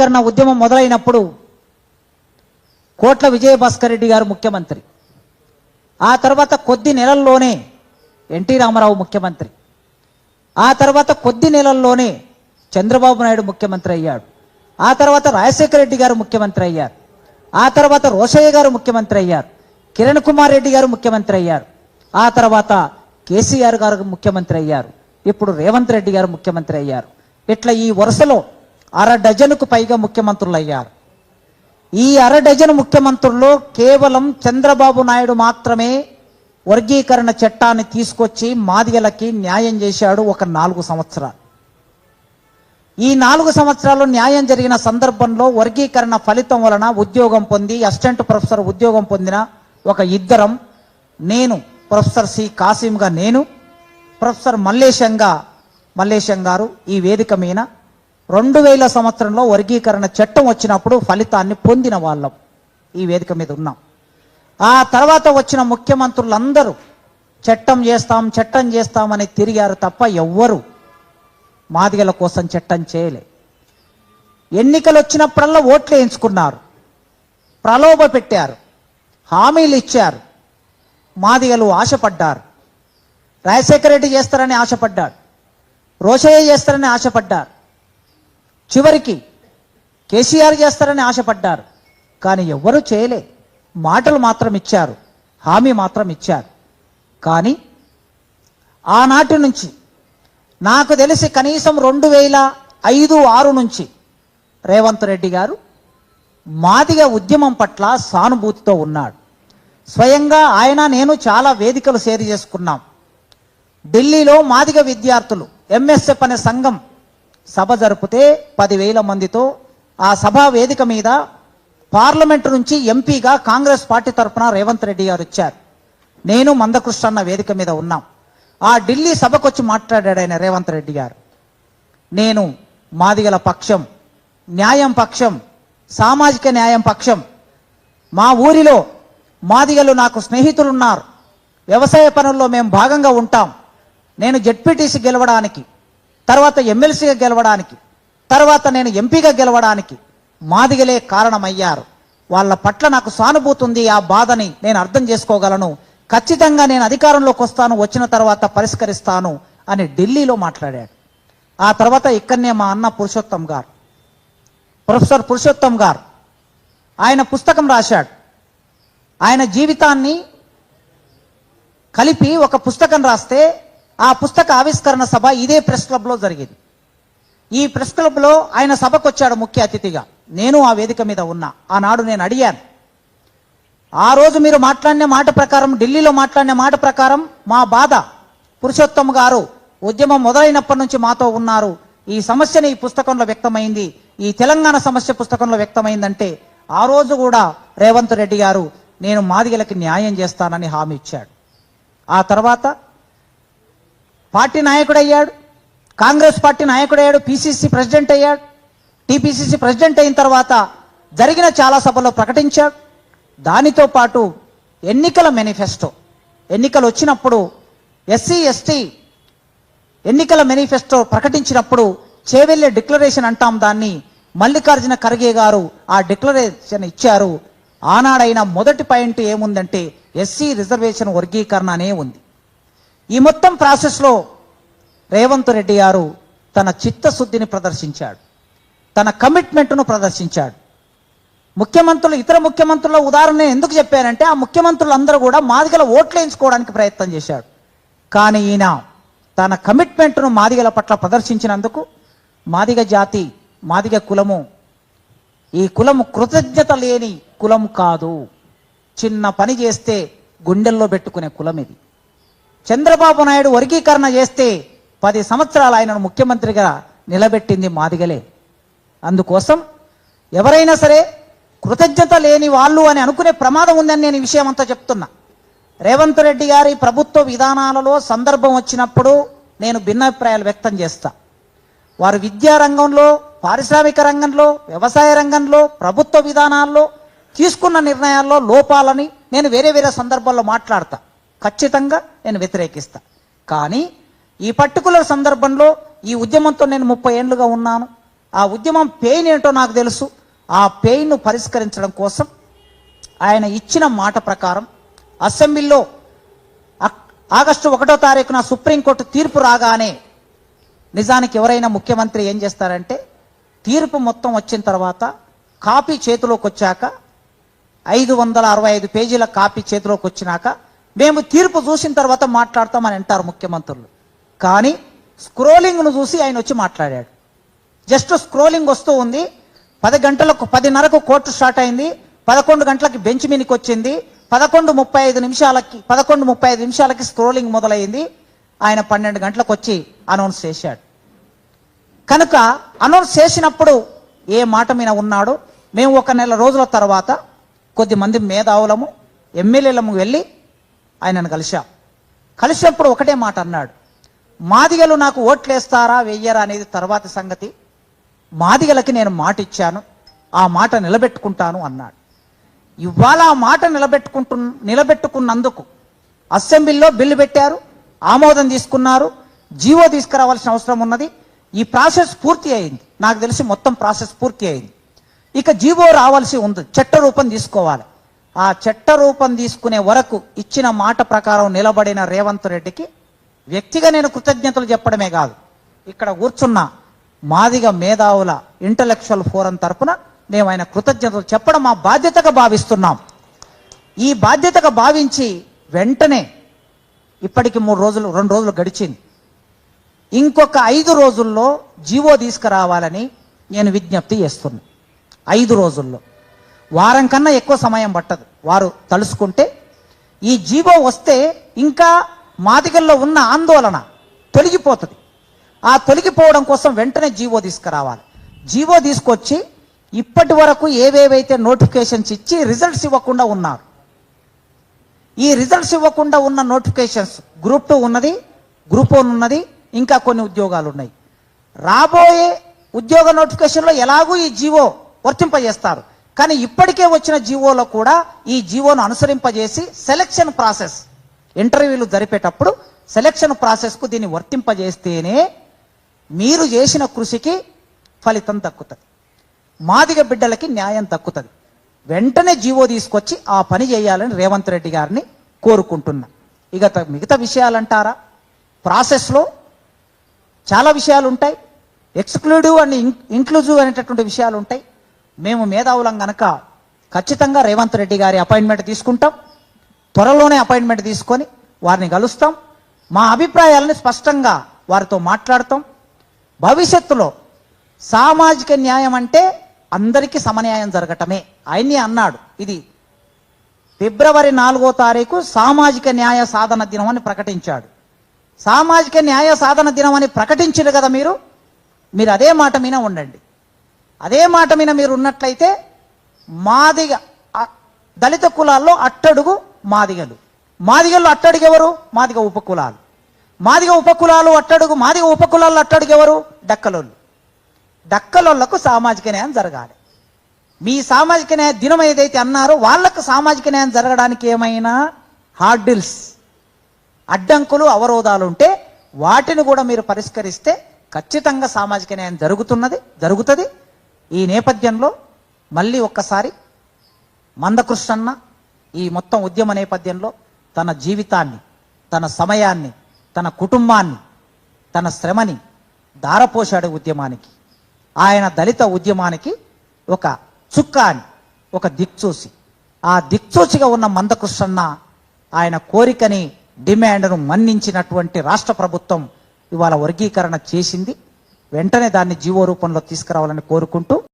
వర్గీకరణ ఉద్యమం మొదలైనప్పుడు కోట్ల విజయభాస్కర్ రెడ్డి గారు ముఖ్యమంత్రి. ఆ తర్వాత కొద్ది నెలల్లోనే ఎన్టీ రామారావు ముఖ్యమంత్రి. ఆ తర్వాత కొద్ది నెలల్లోనే చంద్రబాబు నాయుడు ముఖ్యమంత్రి అయ్యాడు. ఆ తర్వాత రాజశేఖర రెడ్డి గారు ముఖ్యమంత్రి అయ్యారు. ఆ తర్వాత రోషయ్య గారు ముఖ్యమంత్రి అయ్యారు. కిరణ్ కుమార్ రెడ్డి గారు ముఖ్యమంత్రి అయ్యారు. ఆ తర్వాత కేసీఆర్ గారు ముఖ్యమంత్రి అయ్యారు. ఇప్పుడు రేవంత్ రెడ్డి గారు ముఖ్యమంత్రి అయ్యారు. ఇట్లా ఈ వరుసలో అర డజనుకు పైగా ముఖ్యమంత్రులు అయ్యారు ఈ అర డజన్ ముఖ్యమంత్రుల్లో కేవలం చంద్రబాబు నాయుడు మాత్రమే వర్గీకరణ చట్టాన్ని తీసుకొచ్చి మాదిగలకి న్యాయం చేశాడు ఒక నాలుగు సంవత్సరాలు. ఈ నాలుగు సంవత్సరాలు న్యాయం జరిగిన సందర్భంలో వర్గీకరణ ఫలితం వలన ఉద్యోగం పొంది అసిస్టెంట్ ప్రొఫెసర్ ఉద్యోగం పొందిన ఒక ఇద్దరం నేను ప్రొఫెసర్ సి కాసింగా నేను ప్రొఫెసర్ మల్లేశంగా మల్లేశం గారు ఈ వేదిక మీద రెండు వేల సంవత్సరంలో వర్గీకరణ చట్టం వచ్చినప్పుడు ఫలితాన్ని పొందిన వాళ్ళం. ఈ వేదిక మీద ఉన్నాం. ఆ తర్వాత వచ్చిన ముఖ్యమంత్రులందరూ చట్టం చేస్తాం చట్టం చేస్తామని తిరిగారు తప్ప ఎవ్వరు మాదిగల కోసం చట్టం చేయలే. ఎన్నికలు వచ్చినప్పుడల్లా ఓట్లు వేయించుకున్నారు. ప్రలోభ పెట్టారు. హామీలు ఇచ్చారు. మాదిగలు ఆశపడ్డారు. రాజశేఖర రెడ్డి చేస్తారని ఆశపడ్డాడు. రోషయ్య చేస్తారని ఆశపడ్డారు. చివరికి కేసీఆర్ చేస్తారని ఆశపడ్డారు. కానీ ఎవ్వరూ చేయలే. మాటలు మాత్రం ఇచ్చారు. హామీ మాత్రం ఇచ్చారు. కానీ ఆనాటి నుంచి నాకు తెలిసి కనీసం రెండు వేల ఐదు ఆరు నుంచి రేవంత్ రెడ్డి గారు మాదిగ ఉద్యమం పట్ల సానుభూతితో ఉన్నాడు. స్వయంగా ఆయన నేను చాలా వేదికలు షేర్ చేసుకున్నాం. ఢిల్లీలో మాదిగ విద్యార్థులు ఎంఎస్ఎఫ్ అనే సంఘం సభ జరిపితే పదివేల మందితో ఆ సభా వేదిక మీద పార్లమెంట్ నుంచి ఎంపీగా కాంగ్రెస్ పార్టీ తరఫున రేవంత్ రెడ్డి గారు వచ్చారు. నేను మందకృష్ణ అన్న వేదిక మీద ఉన్నాం. ఆ ఢిల్లీ సభకు వచ్చి మాట్లాడాడు ఆయన రేవంత్ రెడ్డి గారు. నేను మాదిగల పక్షం న్యాయం పక్షం సామాజిక న్యాయం పక్షం మా ఊరిలో మాదిగలు నాకు స్నేహితులున్నారు. వ్యవసాయ పనుల్లో మేము భాగంగా ఉంటాం. నేను జెడ్పీటీసీ గెలవడానికి తర్వాత ఎమ్మెల్సీగా గెలవడానికి తర్వాత నేను ఎంపీగా గెలవడానికి మాదిగలే కారణమయ్యారు. వాళ్ళ పట్ల నాకు సానుభూతి ఉంది ఆ బాధని నేను అర్థం చేసుకోగలను. ఖచ్చితంగా నేను అధికారంలోకి వస్తాను వచ్చిన తర్వాత పరిష్కరిస్తాను అని ఢిల్లీలో మాట్లాడాడు. ఆ తర్వాత ఇక్కడనే మా అన్న పురుషోత్తం గారు. ప్రొఫెసర్ పురుషోత్తం గారు ఆయన పుస్తకం రాశాడు. ఆయన జీవితాన్ని కలిపి ఒక పుస్తకం రాస్తే ఆ పుస్తక ఆవిష్కరణ సభ ఇదే ప్రెస్ క్లబ్లో జరిగింది. ఈ ప్రెస్ క్లబ్లో ఆయన సభకు వచ్చాడు ముఖ్య అతిథిగా. నేను ఆ వేదిక మీద ఉన్నా. ఆనాడు నేను అడిగాను. ఆ రోజు మీరు మాట్లాడిన మాట ప్రకారం ఢిల్లీలో మాట్లాడిన మాట ప్రకారం మా బాధ. పురుషోత్తమ్ గారు ఉద్యమం మొదలైనప్పటి నుంచి మాతో ఉన్నారు. ఈ సమస్యని ఈ పుస్తకంలో వ్యక్తమైంది. ఈ తెలంగాణ సమస్య పుస్తకంలో వ్యక్తమైందంటే ఆ రోజు కూడా రేవంత్ రెడ్డి గారు నేను మాదిగలకి న్యాయం చేస్తానని హామీ ఇచ్చాడు. ఆ తర్వాత పార్టీ నాయకుడయ్యాడు కాంగ్రెస్ పార్టీ నాయకుడయ్యాడు పిసిసి ప్రెసిడెంట్ అయ్యాడు. టీపీసీసీ ప్రెసిడెంట్ అయిన తర్వాత జరిగిన చాలా సభల్లో ప్రకటించాడు. దానితో పాటు ఎన్నికల మేనిఫెస్టో ఎన్నికలు వచ్చినప్పుడు ఎస్సీ ఎస్టీ ఎన్నికల మేనిఫెస్టో ప్రకటించినప్పుడు చేవెళ్ళే డిక్లరేషన్ అంటాం దాన్ని మల్లికార్జున ఖర్గే గారు ఆ డిక్లరేషన్ ఇచ్చారు. ఆనాడైన మొదటి పాయింట్ ఏముందంటే ఎస్సీ రిజర్వేషన్ వర్గీకరణ అనే ఉంది. ఈ మొత్తం ప్రాసెస్లో రేవంత్ రెడ్డి గారు తన చిత్తశుద్ధిని ప్రదర్శించాడు. తన కమిట్మెంట్ను ప్రదర్శించాడు. ముఖ్యమంత్రులు ఇతర ముఖ్యమంత్రుల ఉదాహరణ ఎందుకు చెప్పానంటే ఆ ముఖ్యమంత్రులందరూ కూడా మాదిగల ఓట్లు వేయించుకోవడానికి ప్రయత్నం చేశాడు. కానీ ఈయన తన కమిట్మెంట్ను మాదిగల పట్ల ప్రదర్శించినందుకు మాదిగ జాతి మాదిగ కులము ఈ కులము కృతజ్ఞత లేని కులం కాదు. చిన్న పని చేస్తే గుండెల్లో పెట్టుకునే కులం ఇది. చంద్రబాబు నాయుడు వర్గీకరణ చేస్తే పది సంవత్సరాలు ఆయనను ముఖ్యమంత్రిగా నిలబెట్టింది మాదిగలే. అందుకోసం ఎవరైనా సరే కృతజ్ఞత లేని వాళ్ళు అని అనుకునే ప్రమాదం ఉందని నేను ఈ విషయం అంతా చెప్తున్నా. రేవంత్ రెడ్డి గారి ప్రభుత్వ విధానాలలో సందర్భం వచ్చినప్పుడు నేను భిన్నాభిప్రాయాలు వ్యక్తం చేస్తా. వారు విద్యా రంగంలో పారిశ్రామిక రంగంలో వ్యవసాయ రంగంలో ప్రభుత్వ విధానాల్లో తీసుకున్న నిర్ణయాల్లో లోపాలని నేను వేరే వేరే సందర్భాల్లో మాట్లాడతా. ఖచ్చితంగా నేను వ్యతిరేకిస్తా. కానీ ఈ పర్టికులర్ సందర్భంలో ఈ ఉద్యమంతో నేను ముప్పై ఏళ్ళుగా ఉన్నాను. ఆ ఉద్యమం పెయిన్ ఏంటో నాకు తెలుసు. ఆ పెయిన్ను పరిష్కరించడం కోసం ఆయన ఇచ్చిన మాట ప్రకారం అసెంబ్లీలో ఆగస్టు ఒకటో తారీఖున సుప్రీంకోర్టు తీర్పు రాగానే నిజానికి ఎవరైనా ముఖ్యమంత్రి ఏం చేస్తారంటే తీర్పు మొత్తం వచ్చిన తర్వాత కాపీ చేతిలోకి వచ్చాక ఐదు వందల అరవై ఐదు పేజీల కాపీ చేతిలోకి వచ్చినాక మేము తీర్పు చూసిన తర్వాత మాట్లాడతామని అంటారు ముఖ్యమంత్రులు. కానీ స్క్రోలింగ్ను చూసి ఆయన వచ్చి మాట్లాడాడు. జస్ట్ స్క్రోలింగ్ వస్తూ ఉంది. పది గంటలకు పదిన్నరకు కోర్టు స్టార్ట్ అయింది. పదకొండు గంటలకి బెంచ్ మీదకి వచ్చింది. పదకొండు ముప్పై ఐదు నిమిషాలకి పదకొండు ముప్పై ఐదు నిమిషాలకి స్క్రోలింగ్ మొదలైంది. ఆయన పన్నెండు గంటలకు వచ్చి అనౌన్స్ చేశాడు. కనుక అనౌన్స్ చేసినప్పుడు ఏ మాట మీద ఉన్నాడో? మేము ఒక నెల రోజుల తర్వాత కొద్ది మంది మేధావులము ఎమ్మెల్యేలము వెళ్ళి ఆయనను కలిశాం. కలిసినప్పుడు ఒకటే మాట అన్నాడు. మాదిగలు నాకు ఓట్లేస్తారా వెయ్యరా అనేది తర్వాత సంగతి. మాదిగలకి నేను మాట ఇచ్చాను ఆ మాట నిలబెట్టుకుంటాను అన్నాడు. ఇవాళ ఆ మాట నిలబెట్టుకుంటు నిలబెట్టుకున్నందుకు అసెంబ్లీలో బిల్లు పెట్టారు ఆమోదం తీసుకున్నారు జీవో తీసుకురావాల్సిన అవసరం ఉన్నది. ఈ ప్రాసెస్ పూర్తి అయింది. నాకు తెలిసి మొత్తం ప్రాసెస్ పూర్తి అయింది. ఇక జీవో రావాల్సి ఉంది. చట్ట రూపం తీసుకోవాలి. ఆ చట్ట రూపం తీసుకునే వరకు ఇచ్చిన మాట ప్రకారం నిలబడిన రేవంత్ రెడ్డికి వ్యక్తిగా నేను కృతజ్ఞతలు చెప్పడమే కాదు. ఇక్కడ కూర్చున్న మాదిగ మేధావుల ఇంటలెక్చువల్ ఫోరం తరపున మేము ఆయన కృతజ్ఞతలు చెప్పడం మా బాధ్యతగా భావిస్తున్నాం. ఈ బాధ్యతగా భావించి వెంటనే ఇప్పటికి మూడు రోజులు రెండు రోజులు గడిచింది. ఇంకొక ఐదు రోజుల్లో జీవో తీసుకురావాలని నేను విజ్ఞప్తి చేస్తున్నా. ఐదు రోజుల్లో. వారం కన్నా ఎక్కువ సమయం పట్టదు. వారు తలుసుకుంటే ఈ జీవో వస్తే ఇంకా మాదిగల్లో ఉన్న ఆందోళన తొలగిపోతుంది. ఆ తొలగిపోవడం కోసం వెంటనే జీవో తీసుకురావాలి. జీవో తీసుకొచ్చి ఇప్పటి వరకు ఏవేవైతే నోటిఫికేషన్స్ ఇచ్చి రిజల్ట్స్ ఇవ్వకుండా ఉన్నారు. ఈ రిజల్ట్స్ ఇవ్వకుండా ఉన్న నోటిఫికేషన్స్ గ్రూప్ టూ ఉన్నది గ్రూప్ వన్ ఉన్నది ఇంకా కొన్ని ఉద్యోగాలు ఉన్నాయి రాబోయే ఉద్యోగ నోటిఫికేషన్లో ఎలాగూ ఈ జీవో వర్తింపజేస్తారు. కానీ ఇప్పటికే వచ్చిన జీవోలో కూడా ఈ జీవోను అనుసరింపజేసి సెలక్షన్ ప్రాసెస్ ఇంటర్వ్యూలు జరిపేటప్పుడు సెలక్షన్ ప్రాసెస్కు దీన్ని వర్తింపజేస్తేనే మీరు చేసిన కృషికి ఫలితం దక్కుతుంది. మాదిగ బిడ్డలకి న్యాయం దక్కుతుంది. వెంటనే జీవో తీసుకొచ్చి ఆ పని చేయాలని రేవంత్ రెడ్డి గారిని కోరుకుంటున్నా. ఇక మిగతా విషయాలంటారా? ప్రాసెస్లో చాలా విషయాలు ఉంటాయి ఎక్స్క్లూడివ్ అండ్ ఇంక్లూజివ్ అనేటటువంటి విషయాలు ఉంటాయి మేము మేధావులం గనక ఖచ్చితంగా రేవంత్ రెడ్డి గారి అపాయింట్మెంట్ తీసుకుంటాం. త్వరలోనే అపాయింట్మెంట్ తీసుకొని వారిని కలుస్తాం. మా అభిప్రాయాలని స్పష్టంగా వారితో మాట్లాడతాం. భవిష్యత్తులో సామాజిక న్యాయం అంటే అందరికీ సమన్యాయం జరగటమే. ఆయన్ని అన్నాడు. ఇది ఫిబ్రవరి నాలుగో తారీఖు సామాజిక న్యాయ సాధన దినం అని ప్రకటించాడు. సామాజిక న్యాయ సాధన దినం అని ప్రకటించారు కదా మీరు? మీరు అదే మాట మీద ఉండండి. అదే మాట మీద మీరు ఉన్నట్లయితే మాదిగ దళిత కులాల్లో అట్టడుగు మాదిగలు. మాదిగలు అట్టడుగు ఎవరు? మాదిగ ఉపకులాలు. మాదిగ ఉపకులాలు అట్టడుగు మాదిగ ఉపకులాల్లో అట్టడుగు ఎవరు? డక్కలోళ్ళు. డక్కలోళ్ళకు సామాజిక న్యాయం జరగాలి. మీ సామాజిక న్యాయ దినం ఏదైతే అన్నారో వాళ్ళకు సామాజిక న్యాయం జరగడానికి ఏమైనా హార్డిల్స్ అడ్డంకులు అవరోధాలు ఉంటే వాటిని కూడా మీరు పరిష్కరిస్తే ఖచ్చితంగా సామాజిక న్యాయం జరుగుతున్నది జరుగుతుంది. ఈ నేపథ్యంలో మళ్ళీ ఒక్కసారి మందకృష్ణన్న ఈ మొత్తం ఉద్యమ నేపథ్యంలో తన జీవితాన్ని తన సమయాన్ని తన కుటుంబాన్ని తన శ్రమని దారపోశాడు ఉద్యమానికి. ఆయన దళిత ఉద్యమానికి ఒక చుక్కాని ఒక దిక్చూసి. ఆ దిక్చూచిగా ఉన్న మందకృష్ణన్న ఆయన కోరికని డిమాండ్ను మన్నించినటువంటి రాష్ట్ర ప్రభుత్వం ఇవాళ వర్గీకరణ చేసింది. వెంటనే దాన్ని జీవో రూపంలో తీసుకురావాలని కోరుకుంటూ